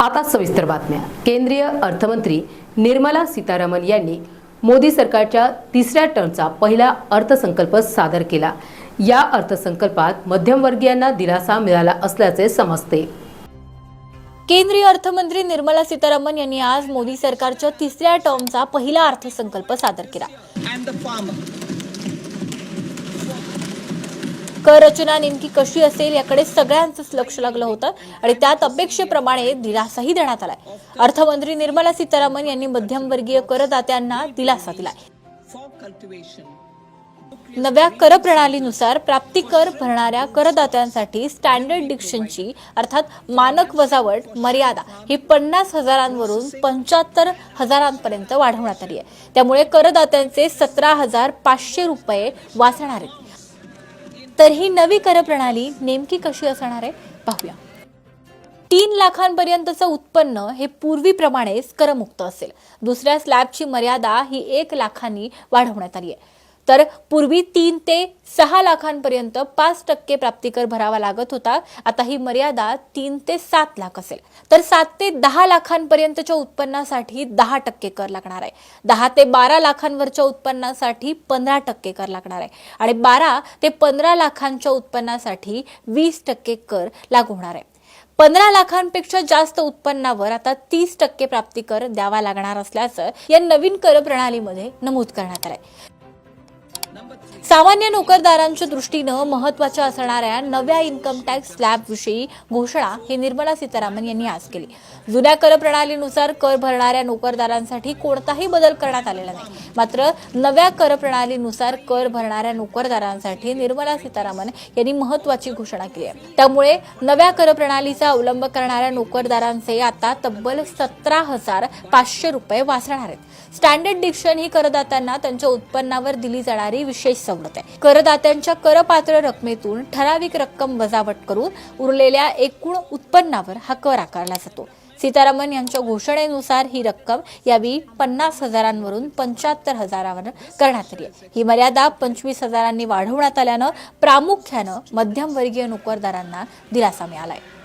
आता सविस्तर बातम्या. केंद्रीय अर्थमंत्री निर्मला सीतारामन यांनी मोदी सरकारच्या तिसऱ्या टर्मचा पहिला अर्थसंकल्प सादर केला. या अर्थसंकल्पात मध्यमवर्गीयांना दिलासा मिळाला असल्याचे समजते. केंद्रीय अर्थमंत्री निर्मला सीतारामन यांनी आज मोदी सरकारच्या तिसऱ्या टर्मचा पहिला अर्थसंकल्प सादर केला. कर रचना नेमकी कशी असेल याकडे सगळ्यांचंच लक्ष लागलं होतं आणि त्यात अपेक्षेप्रमाणे दिलासाही देण्यात आलाय. अर्थमंत्री निर्मला सीतारामन यांनी मध्यमवर्गीय करदात्यांना दिलासा दिलाय. नव्या कर प्रणालीनुसार प्राप्ती कर भरणाऱ्या करदात्यांसाठी स्टँडर्ड डिक्शनची अर्थात मानक वजावट मर्यादा ही पन्नास हजारांवरून पंच्याहत्तर हजारांपर्यंत वाढवण्यात आली आहे. त्यामुळे करदात्यांचे सतरा हजार पाचशे रुपये वाचणार आहेत. तर ही नवी कर प्रणाली नेमकी कशी असणार आहे पाहूया. तीन लाखांपर्यंतचं उत्पन्न हे पूर्वीप्रमाणेच करमुक्त असेल. दुसऱ्या स्लॅबची मर्यादा ही एक लाखांनी वाढवण्यात आली आहे. तर पूर्वी तीन ते सहा लाखांपर्यंत पाच टक्के प्राप्तिकर भरावा लागत होता. आता ही मर्यादा तीन ते सात लाख असेल. तर सात ते दहा लाखांपर्यंतच्या उत्पन्नासाठी दहा टक्के कर लागणार आहे. दहा ते बारा लाखांवरच्या उत्पन्नासाठी पंधरा टक्के कर लागणार आहे. आणि बारा ते पंधरा लाखांच्या उत्पन्नासाठी वीस टक्के कर लागू होणार आहे. पंधरा लाखांपेक्षा जास्त उत्पन्नावर आता तीस टक्के प्राप्ती कर द्यावा लागणार असल्याचं या नवीन कर प्रणालीमध्ये नमूद करण्यात आलंय. सामान्य नोकरदारांच्या दृष्टीनं महत्त्वाच्या असणाऱ्या नव्या इन्कम टॅक्स स्लॅब विषयी घोषणा ही निर्मला सीतारामन यांनी आज केली. जुन्या कर प्रणालीनुसार कर भरणाऱ्या नोकरदारांसाठी कोणताही बदल करण्यात आलेला नाही. मात्र नव्या कर प्रणालीनुसार कर भरणाऱ्या नोकरदारांसाठी निर्मला सीतारामन यांनी महत्वाची घोषणा केली आहे. त्यामुळे नव्या कर प्रणालीचा अवलंब करणाऱ्या नोकरदारांचे आता तब्बल सतरा हजार पाचशे रुपये वाचणार आहेत. स्टँडर्ड डिक्शन ही करदात्यांना त्यांच्या उत्पन्नावर दिली जाणारी विशेष सवलत आहे. करदात्यांच्या करपात्र रकमेतून ठराविक रक्कम वजावट करून उरलेल्या एकूण उत्पन्नावर हा कर आकारला जातो. सीतारामन यांच्या घोषणेनुसार ही रक्कम यावेळी पन्नास हजारांवरून पंच्याहत्तर हजारावर करण्यात आली आहे. ही मर्यादा पंचवीस हजारांनी वाढवण्यात आल्यानं प्रामुख्यानं मध्यमवर्गीय नोकरदारांना दिलासा मिळाला आहे.